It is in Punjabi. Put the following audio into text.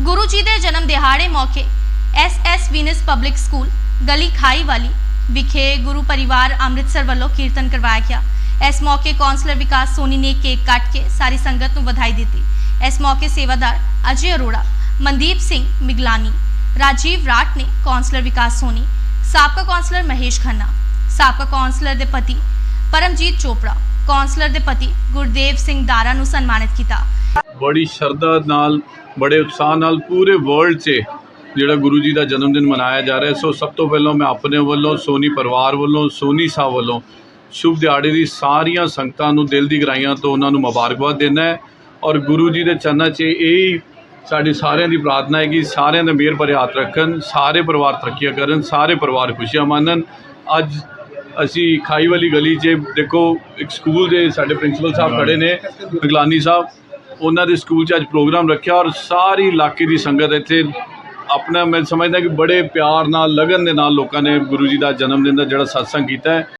ਗੁਰੂ ਜੀ ਦੇ ਜਨਮ ਦਿਹਾੜੇ ਮੌਕੇ ਐਸ ਵੀਨਸ ਪਬਲਿਕ ਸਕੂਲ, ਗਲੀ ਖਾਈ ਵਾਲੀ ਵਿਖੇ ਗੁਰੂ ਪਰਿਵਾਰ ਅੰਮ੍ਰਿਤਸਰ ਵੱਲੋਂ ਕੀਰਤਨ ਕਰਵਾਇਆ ਗਿਆ। ਇਸ ਮੌਕੇ ਕੌਂਸਲਰ ਵਿਕਾਸ ਸੋਨੀ ਨੇ ਕੇਕ ਕੱਟ ਕੇ ਸਾਰੀ ਸੰਗਤ ਨੂੰ ਵਧਾਈ ਦਿੱਤੀ। ਇਸ ਮੌਕੇ ਸੇਵਾਦਾਰ ਅਜੇ ਅਰੋੜਾ, ਮਨਦੀਪ ਸਿੰਘ ਮਿਗਲਾਨੀ, ਰਾਜੀਵ ਰਾਟ ਨੇ ਕੌਂਸਲਰ ਵਿਕਾਸ ਸੋਨੀ, ਸਾਬਕਾ ਕੌਂਸਲਰ ਮਹੇਸ਼ ਖੰਨਾ, ਸਾਬਕਾ ਕੌਂਸਲਰ ਦੇ ਪਤੀ ਪਰਮਜੀਤ ਚੋਪੜਾ, ਕੌਂਸਲਰ ਦੇ ਪਤੀ ਗੁਰਦੇਵ ਸਿੰਘ ਦਾਰਾ ਨੂੰ ਸਨਮਾਨਿਤ ਕੀਤਾ। ਬੜੀ ਸ਼ਰਧਾ ਨਾਲ ਬੜੇ ਉਤਸ਼ਾਹ ਨਾਲ ਪੂਰੇ ਵਰਲਡ 'ਚ ਜਿਹੜਾ ਗੁਰੂ ਜੀ ਦਾ ਜਨਮ ਦਿਨ ਮਨਾਇਆ ਜਾ ਰਿਹਾ। ਸੋ ਸਭ ਤੋਂ ਪਹਿਲਾਂ ਮੈਂ ਆਪਣੇ ਵੱਲੋਂ ਸੋਨੀ ਪਰਿਵਾਰ ਵੱਲੋਂ ਸੋਨੀ ਸਾਹਿਬ ਵੱਲੋਂ ਸ਼ੁਭ ਦਿਹਾੜੇ ਦੀ ਸਾਰੀਆਂ ਸੰਗਤਾਂ ਨੂੰ ਦਿਲ ਦੀ ਗਹਿਰਾਈਆਂ ਤੋਂ ਉਹਨਾਂ ਨੂੰ ਮੁਬਾਰਕਬਾਦ ਦਿੰਦਾ ਹੈ। ਔਰ ਗੁਰੂ ਜੀ ਦੇ ਚਰਨਾਂ 'ਚ ਇਹ ਸਾਡੀ ਸਾਰਿਆਂ ਦੀ ਪ੍ਰਾਰਥਨਾ ਹੈ ਕਿ ਸਾਰਿਆਂ ਦੇ ਮਿਹਰ ਭਰੇ ਹੱਥ ਰੱਖਣ ਸਾਰੇ ਪਰਿਵਾਰ ਤਰੱਕੀਆਂ ਕਰਨ ਸਾਰੇ ਪਰਿਵਾਰ ਖੁਸ਼ੀਆਂ ਮਾਣਨ। ਅੱਜ ਅਸੀਂ ਖਾਈ ਵਾਲੀ ਗਲੀ 'ਚ ਦੇਖੋ ਇੱਕ ਸਕੂਲ ਦੇ ਸਾਡੇ ਪ੍ਰਿੰਸੀਪਲ ਸਾਹਿਬ ਖੜੇ ਨੇ ਗਲਾਨੀ ਸਾਹਿਬ। ਉਹਨਾਂ ਦੇ ਸਕੂਲ 'ਚ ਅੱਜ ਪ੍ਰੋਗਰਾਮ ਰੱਖਿਆ ਔਰ ਸਾਰੀ ਇਲਾਕੇ ਦੀ ਸੰਗਤ ਇੱਥੇ ਆਪਣਾ, ਮੈਂ ਸਮਝਦਾ ਕਿ ਬੜੇ ਪਿਆਰ ਨਾਲ, ਲਗਨ ਦੇ ਨਾਲ ਲੋਕਾਂ ਨੇ ਗੁਰੂ ਜੀ ਦਾ ਜਨਮ ਦਿਨ ਦਾ ਜਿਹੜਾ ਸਤਸੰਗ ਕੀਤਾ